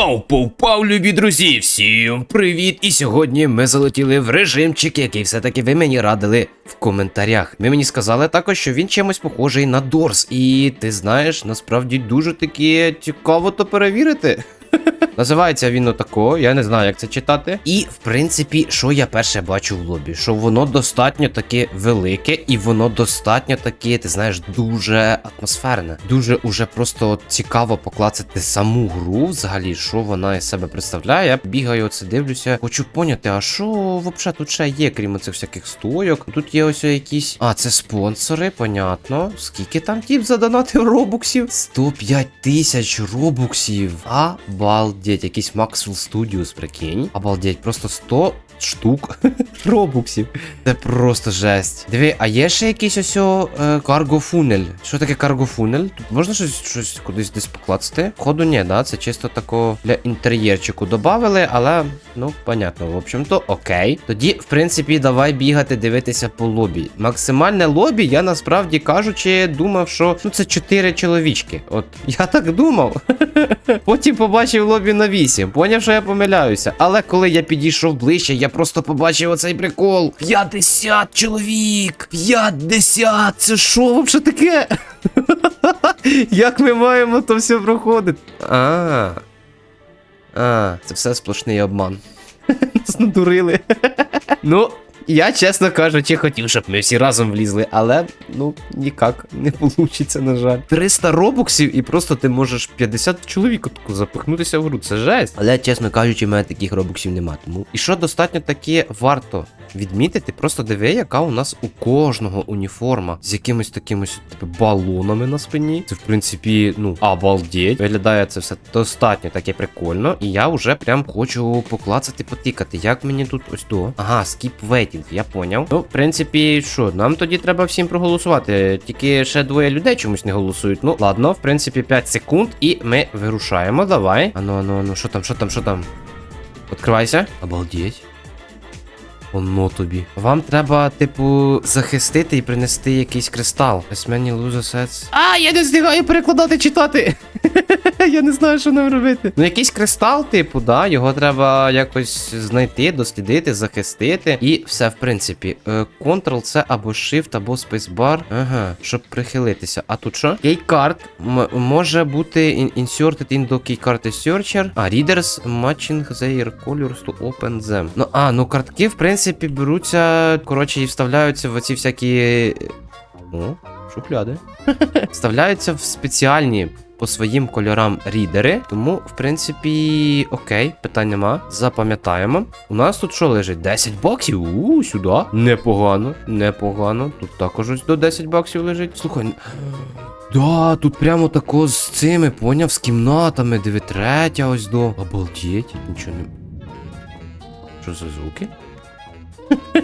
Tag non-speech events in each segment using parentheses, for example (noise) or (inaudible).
Повпав, любі друзі! Всім привіт! І сьогодні ми залетіли в режимчик, який все-таки ви мені радили в коментарях. Ви мені сказали також, що він чимось похожий на Дорс. І ти знаєш, насправді дуже таки цікаво то перевірити. Називається він отако, я не знаю, як це читати. І, в принципі, що я перше бачу в лобі? Що воно достатньо таке велике, і воно достатньо таке, ти знаєш, дуже атмосферне. Дуже уже просто цікаво поклацати саму гру, взагалі, що вона із себе представляє. Я бігаю, оце дивлюся, хочу поняти, а що взагалі тут ще є, крім цих всяких стойок. Тут є ось якісь. А, це спонсори, понятно. Скільки там тіп задонатив робуксів? 105 тисяч робуксів. Обалдеть, якийсь Maxwell Studios, прикинь. Обалдеть, просто 100 штук (laughs) робуксів. Це просто жесть. Диви, а є ще якийсь ось о, е, каргофунель. Що таке каргофунель? Тут можна щось, щось кудись десь покласти? Ходу ні, да? Це чисто тако для інтер'єрчику добавили, але ну, понятно. В общем-то, окей. Тоді, в принципі, давай бігати, дивитися по лобі. Максимальне лобі, я насправді кажучи, думав, що ну це 4 чоловічки. От (laughs) я так думав. (laughs) Потім побачив лобі на 8. Поняв, що я помиляюся. Але коли я підійшов ближче, я просто побачив оцей прикол. 50 чоловік! 50! Це що вообще таке? (laughs) Як ми маємо то все проходити? А. А, це все сплошний обман. (laughs) Нас надурили. (laughs) Ну, я, чесно кажучи, хотів, щоб ми всі разом влізли, але ну ніяк не вийде, на жаль. 300 робоксів і просто ти можеш 50 чоловік запихнутися в гру. Це жесть. Але, чесно кажучи, в мене таких робоксів нема. Тому і що достатньо таке варто відмітити, просто диви, яка у нас у кожного уніформа з якимось такими типу, балонами на спині. Це в принципі, ну, обалдеть. Виглядає це все достатньо таке прикольно. І я вже прям хочу поклацати, потикати. Як мені тут ось то? Ага, скіп вейтінг, я поняв. Ну, в принципі, що, нам тоді треба всім проголосувати. Тільки ще двоє людей чомусь не голосують. Ну, ладно, в принципі, 5 секунд, і ми вирушаємо. Давай. Ану, ану, ану, що там, що там, що там? Відкривайся. Обалдеть. Оно тобі. Вам треба, типу, захистити і принести якийсь кристал. As many lose assets. А, я не встигаю перекладати читати. (laughs) я не знаю, що нам робити. Ну, якийсь кристал, типу, да, його треба якось знайти, дослідити, захистити. І все, в принципі. Е, Ctrl-C або Shift, або Spacebar. Ага, щоб прихилитися. А тут що? Keycard м- може бути in- inserted into keycard searcher. А, readers matching their colors to open them. Ну, а, ну картки, в принципі, беруться, коротше, і вставляються в оці всякі. О, шухляди. (laughs) Вставляються в спеціальні по своїм кольорам рідери. Тому, в принципі, окей, питань нема. Запам'ятаємо. У нас тут що лежить? 10 баксів? У, сюди. Непогано, непогано. Тут також ось до 10 баксів лежить. Слухай. (gasps) Да, тут прямо тако з цими, поняв, з кімнатами, диви третя ось до. Обалдеть, нічого не. Що за звуки?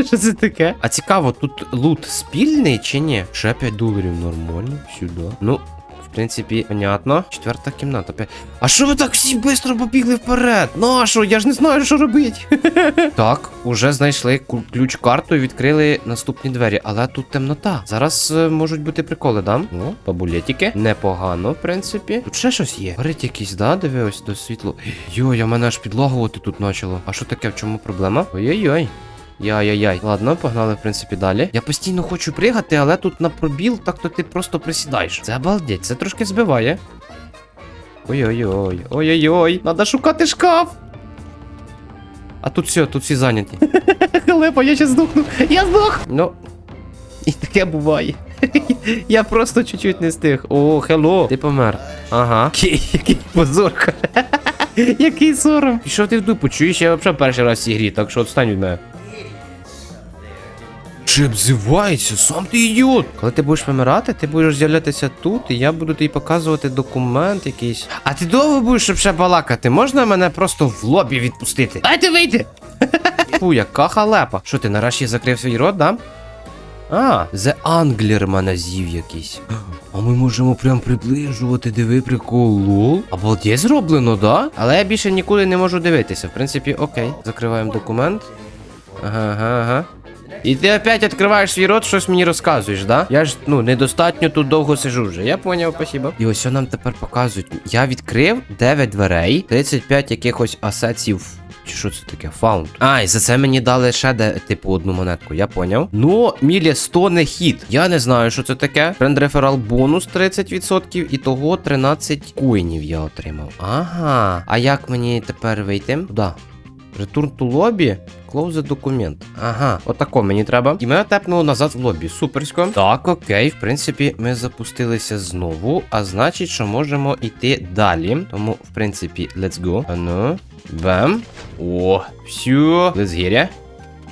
(laughs) Що це таке? А цікаво, тут лут спільний чи ні? Ще 5 доларів нормально, сюди. Ну, в принципі, понятно. Четверта кімната. А що ви так всі швидко побігли вперед? Ну що? Я ж не знаю, що робити. (laughs) так, уже знайшли ключ-карту і відкрили наступні двері, але тут темнота. Зараз е, можуть бути приколи, да? О, бабулетики. Непогано, в принципі. Тут ще щось є. Горить якийсь, да? Диви ось до світло. Йой, а мене аж підлагувати тут почало. А що таке? В чому проблема? Ой-ой-ой. Яй-яй-яй. Ладно, погнали, в принципі, далі. Я постійно хочу пригати, але тут на пробіл, так то ти просто присідаєш. Це обалдеть, це трошки збиває. Ой-ой-ой. Ой-ой-ой. Надо шукати шкаф. А тут все, тут всі зайняті. (laughs) Халепа, я щас здохну. Я здох. Ну. І таке буває. (laughs) Я просто чуть-чуть не встиг. О, хелло. Ти помер. Ага. Який, позор. (laughs) Який сором. Пішов ти в дупу, чуєш, я взагалі перший раз в цій грі, так що відстань від мене. Чи обзивається? Сам ти ідіот! Коли ти будеш помирати, ти будеш з'являтися тут, і я буду тобі показувати документ якийсь. А ти довго будеш щоб ще балакати? Можна мене просто в лобі відпустити? Дайте вийти! Фу, яка халепа. Що ти нарешті закрив свій рот, да? А, The Angler мене з'їв якийсь. А ми можемо прям приближувати, диви прикол, лол. Обалдеть зроблено, да? Але я більше нікуди не можу дивитися. В принципі, окей. Закриваємо документ. Ага, ага, ага. І ти опять відкриваєш свій рот, щось мені розказуєш, да? Я ж ну недостатньо тут довго сижу вже. Я поняв, спасибо. І ось що нам тепер показують. Я відкрив 9 дверей, 35 якихось асетів. Чи що це таке? Фаунд. А, і за це мені дали ще де, типу, одну монетку, я поняв. Ну, мілі 100 не хід. Я не знаю, що це таке. Френд реферал бонус 30%, і того 13 коїнів я отримав. Ага. А як мені тепер вийти? Куди? Return to lobby? Close документ. Ага, отако мені треба. І мене тепнуло назад в лобі. Суперсько. Так, окей, в принципі, ми запустилися знову. А значить, що можемо йти далі. Тому, в принципі, let's go. Ану. Бем. О, все. It.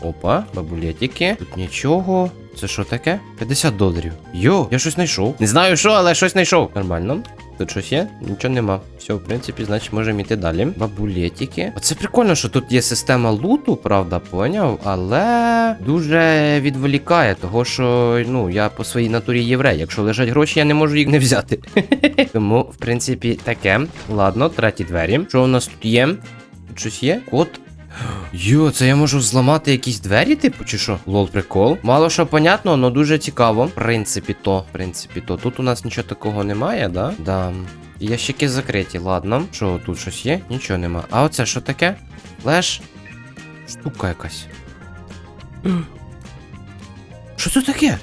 Опа, бабулетики. Тут нічого. Це що таке? 50 доларів. Йо, я щось знайшов. Не знаю що, але щось знайшов. Нормально. Тут щось є? Нічого нема. Все, в принципі, значить можемо йти далі. Бабулетики. Оце прикольно, що тут є система луту, правда, поняв, але дуже відволікає, того що, ну, я по своїй натурі єврей. Якщо лежать гроші, я не можу їх не взяти. (laughs) Тому, в принципі, таке. Ладно, треті двері. Що у нас тут є? Тут щось є? Код Йо, це я можу зламати якісь двері, типу, чи що? Лол, прикол. Мало що понятно, але дуже цікаво. В принципі, то, в принципі, то. Тут у нас нічого такого немає, да? Да. Ящики закриті, ладно. Що, тут щось є? Нічого нема. А оце що таке? Леш? Штука якась. Що це таке?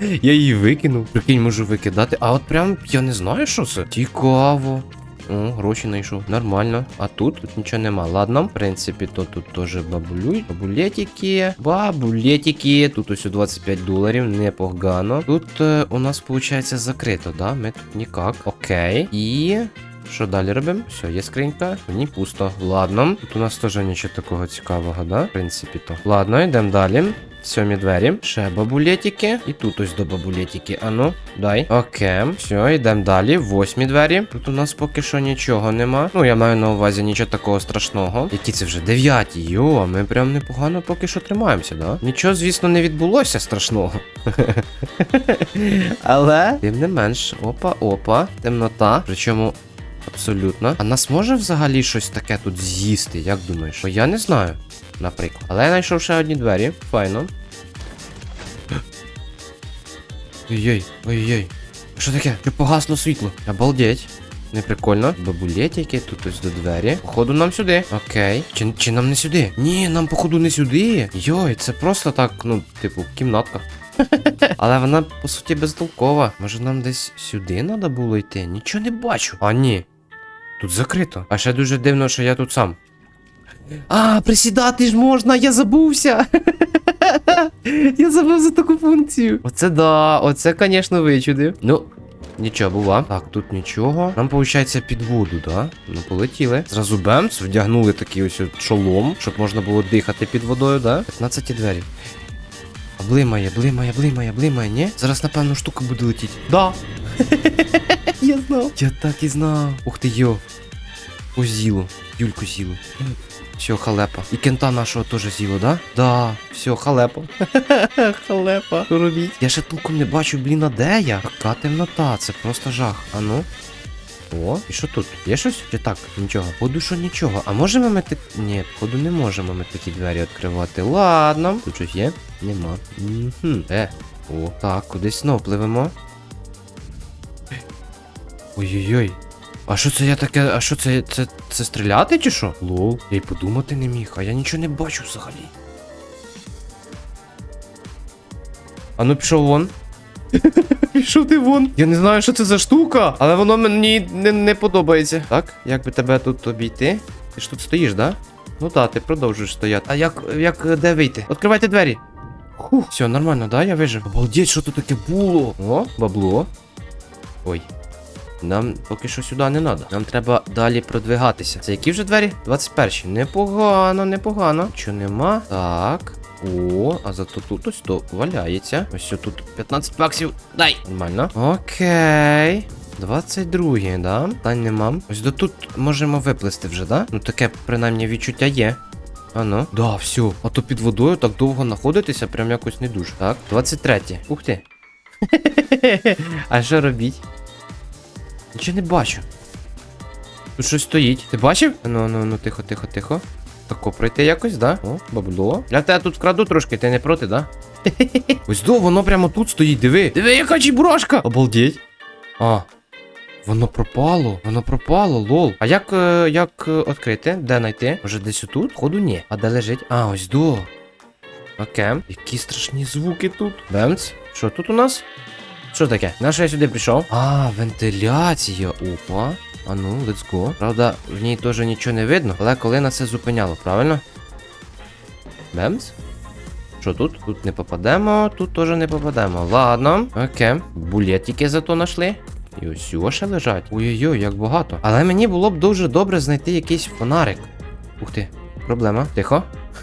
(laughs) Я її викинув. Прикинь, можу викидати. А от прям я не знаю, що це. Цікаво. О, гроші знайшов. Нормально. А тут? Тут нічого нема. Ладно, в принципі, то тут теж бабулюй. Бабулетики. Бабулетики. Тут ось 25 доларів. Непогано. Тут е, у нас виходить закрито, да? Ми тут ніяк. Окей. І. Що далі робимо? Все, є скринька. Мені пусто. Ладно. Тут у нас теж нічого такого цікавого, да? В принципі, то. Ладно, йдемо далі. Сьомі двері. Ще бабулетики. І тут ось до бабулетики. Ану, дай. Окей. Все, йдемо далі. Восьмі двері. Тут у нас поки що нічого нема. Ну, я маю на увазі нічого такого страшного. Які це вже дев'яті. Йо, ми прям непогано поки що тримаємося, да? Нічого, звісно, не відбулося страшного. (laughs) Але, тим не менш, опа, опа, темнота. Причому. Абсолютно. А нас може взагалі щось таке тут з'їсти, як думаєш? Бо я не знаю, наприклад. Але я знайшов ще одні двері. Файно. Ой-ой, ой-ой. Що таке? Що погасло світло? Обалдеть. Не прикольно. Бабулетики, тут ось до двері. Походу нам сюди. Окей. Чи, чи нам не сюди? Ні, нам походу не сюди. Йой, це просто так, ну, типу, кімнатка. (laughs) Але вона, по суті, безтолкова. Може нам десь сюди треба було йти? Нічого не бачу. А ні. Тут закрито. А ще дуже дивно, що я тут сам. А, присідати ж можна, я забувся. (laughs) я забув за таку функцію. Оце да, оце, звісно, вичудив. Ну, нічого бува. Так, тут нічого. Нам, виходить, під воду, да? Ну, полетіли. Зразу бемц, вдягнули такий ось шолом, щоб можна було дихати під водою, да? 15 двері. Блимає, блимає, блимає, блимає, ні? Зараз, напевно, штука буде летіти. Да. (laughs) Я знав. Я так і знав. Ух ти йо. Озіло. Юльку зіло. Все, халепа. І кента нашого теж зіло, да? Да, все, халепа. (laughs) халепа. Що робіть? Я ще толком не бачу, блін, а де я? Така темнота, це просто жах. А ну. О, і що тут? Є щось? Чи так? Нічого. Походу, що нічого. А можемо ми так. Ні, походу не можемо ми такі двері відкривати. Ладно. Тут щось є? Нема. Угу. Е. О, так, кудись знов пливемо. Ой-ой-ой. А що це я таке? А що це? Це, це стріляти чи що? Лол. Я й подумати не міг, а я нічого не бачу взагалі. А ну пішов вон. (laughs) Пішов ти вон. Я не знаю, що це за штука, але воно мені не, не подобається. Так, як би тебе тут обійти? Ти ж тут стоїш, да? Ну так, ти продовжуєш стояти. А як, як де вийти? Відкривайте двері. Фух, все, нормально, да? Я вижив. Обалдеть, що тут таке було? О, бабло. Ой. Нам поки що сюди не треба. Нам треба далі продвигатися. Це які вже двері? 21. Непогано, непогано. Чого нема? Так. О, а зато тут ось то валяється. Ось тут 15 баксів. Дай! Нормально. Окей. 22, да? Тань нема. Ось до тут можемо виплисти вже, да? Ну таке, принаймні, відчуття є. А. Да, все. А то під водою так довго знаходитися, прям якось не дуже. Так, 23. Ух ти. (laughs) а що робіть? Нічого не бачу. Тут щось стоїть. Ти бачив? Ну, ну, ну, тихо, тихо, тихо. тако пройти якось, да? О, бабло. Я тебе тут вкраду трошки, ти не проти, да? (laughs) Ось до, воно прямо тут стоїть, диви. Диви, яка чебурашка! Обалдеть. А. Воно пропало, воно пропало, лол. А як, е, як е, відкрити? Де знайти? Може десь отут? Ходу ні. А де лежить? А, ось до. Окей. Які страшні звуки тут. Бемц. Що тут у нас? Що таке? На що я сюди прийшов? А, вентиляція. Опа. А ну, let's go. Правда, в ній теж нічого не видно, але коли на це зупиняло, правильно? Бемц? Що тут? Тут не попадемо, тут теж не попадемо. Ладно, окей. Булетики зато знайшли. І ось сюди ще лежать. Ой-ой-ой, як багато. Але мені було б дуже добре знайти якийсь фонарик. Ух ти, проблема. Тихо.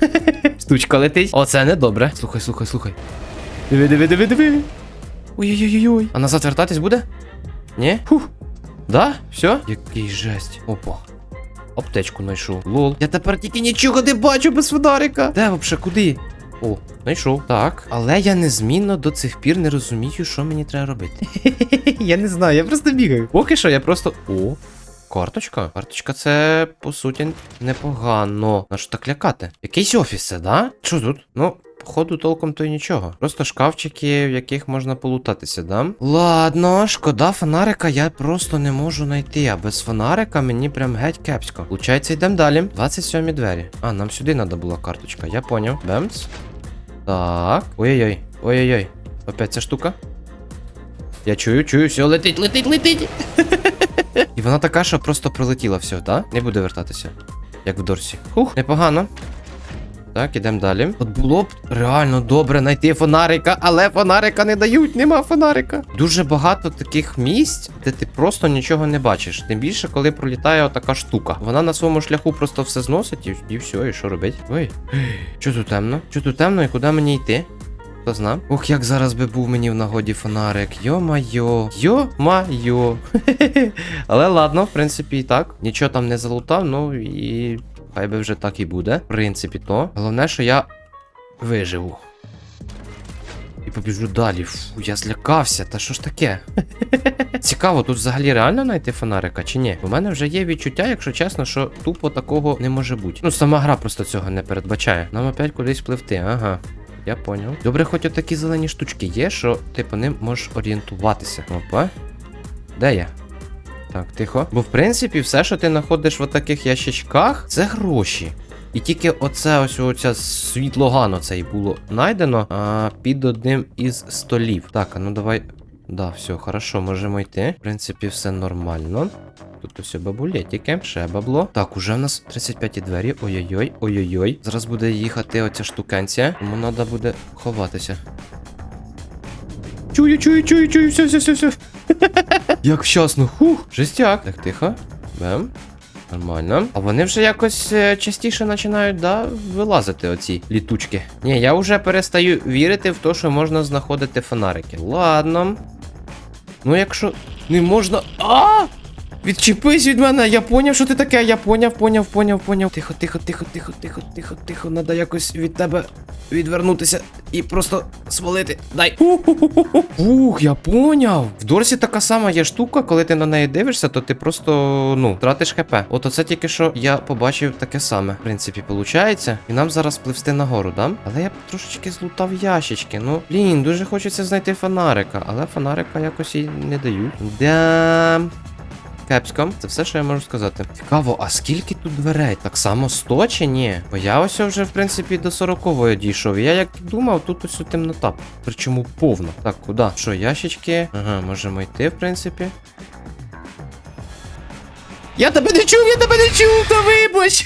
(laughs) Штучка летить. Оце не добре. Слухай, слухай, слухай. Диви, диви, диви, диви. Ой-ой-ой-ой. А назад вертатись буде? Ні? Фух. Да? Все? Який жесть. Опа. Аптечку знайшов. Лол. Я тепер тільки нічого не бачу без фонарика. Де вообще куди? О, знайшов. Так. Але я незмінно до цих пір не розумію, що мені треба робити. (laughs) я не знаю, я просто бігаю. Поки що я просто. О. Карточка? Карточка це, по суті, непогано. На що так лякати? Якийсь офіс це, да? Що тут? Ну, походу, толком то й нічого. Просто шкафчики, в яких можна полутатися, да? Ладно, шкода фонарика я просто не можу знайти. А без фонарика мені прям геть кепсько. Получається, йдемо далі. 27 двері. А, нам сюди треба була карточка, я поняв. Бемц. Так. Ой-ой-ой. Ой-ой-ой. Опять ця штука. Я чую, чую, все, летить, летить, летить. (laughs) І вона така, що просто пролетіла все, так? Не буде вертатися. Як в Дорсі. Хух, непогано. Так, ідемо далі. От було б реально добре знайти фонарика, але фонарика не дають, нема фонарика. Дуже багато таких місць, де ти просто нічого не бачиш. Тим більше, коли пролітає отака штука. Вона на своєму шляху просто все зносить і, і все, і що робить? Ой, що тут темно? Що тут темно і куди мені йти? Хто зна? Ох, як зараз би був мені в нагоді фонарик. Йо-майо. Йо-майо. (laughs) Але ладно, в принципі, і так. Нічого там не залутав, ну і хай би вже так і буде. В принципі, то. Головне, що я виживу. І побіжу далі. Фу, я злякався. Та що ж таке? (laughs) Цікаво, тут взагалі реально знайти фонарика чи ні? У мене вже є відчуття, якщо чесно, що тупо такого не може бути. Ну, сама гра просто цього не передбачає. Нам опять кудись пливти, ага. Я поняв. Добре, хоч отакі зелені штучки є, що ти по ним можеш орієнтуватися. Опа. Де я? Так, тихо. Бо в принципі, все, що ти знаходиш в таких ящичках, це гроші. І тільки оце ось оця світлоган оцей було знайдено а, під одним із столів. Так, а ну давай. Да, все, хорошо, можемо йти. В принципі, все нормально. Тут усе бабулетики, ще бабло. Так, уже в нас 35 двері. Ой-ой-ой, ой-ой-ой. Зараз буде їхати оця штукенція. Тому треба буде ховатися. Чую, чую, чую, чую, все, все, все, все. Як вчасно, хух. Жестяк. Так, тихо. Бем. Нормально. А вони вже якось е, частіше починають, да, вилазити оці літучки. Ні, я вже перестаю вірити в те, що можна знаходити фонарики. Ладно. Ну, якщо не можна. А! Відчепись від мене, я поняв, що ти таке. Я поняв, поняв, поняв, поняв. Тихо, тихо, тихо, тихо, тихо, тихо, тихо. Надо якось від тебе відвернутися і просто свалити. Дай. Ух, я поняв. В Дорсі така сама є штука, коли ти на неї дивишся, то ти просто, ну, тратиш хп. От оце тільки що я побачив таке саме. В принципі, виходить. І нам зараз пливсти нагору, да? Але я трошечки злутав ящички. Ну, блін, дуже хочеться знайти фонарика, але фонарика якось і не дають. Да. Кепсько, це все, що я можу сказати. Цікаво, а скільки тут дверей? Так само 100 чи ні? Бо я ось вже, в принципі, до 40-ї дійшов. Я як думав, тут ось темнота. Причому повна. Так, куди? Що, ящички? Ага, можемо йти, в принципі. Я тебе не чув, я тебе не чув, та вибач!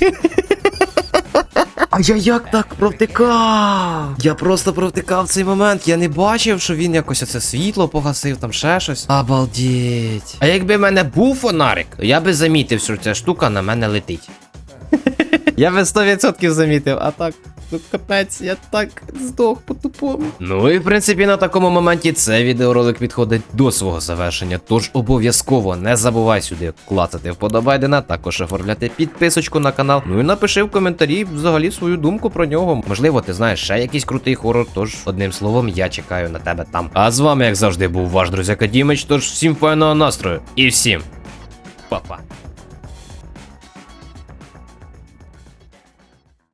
А я як так провтикав? Я просто провтикав цей момент. Я не бачив, що він якось оце світло погасив, там ще щось. Обалдіть. А якби в мене був фонарик, то я би замітив, що ця штука на мене летить. Я би 100% замітив, а так. Ну капець, я так здох по-тупому. Ну і в принципі на такому моменті цей відеоролик підходить до свого завершення. Тож обов'язково не забувай сюди клацати вподобайдена, також оформляти підписочку на канал. Ну і напиши в коментарі взагалі свою думку про нього. Можливо, ти знаєш ще якийсь крутий хорор. Тож, одним словом, я чекаю на тебе там. А з вами, як завжди, був ваш друзяка Дімич. Тож всім файного настрою і всім па-па.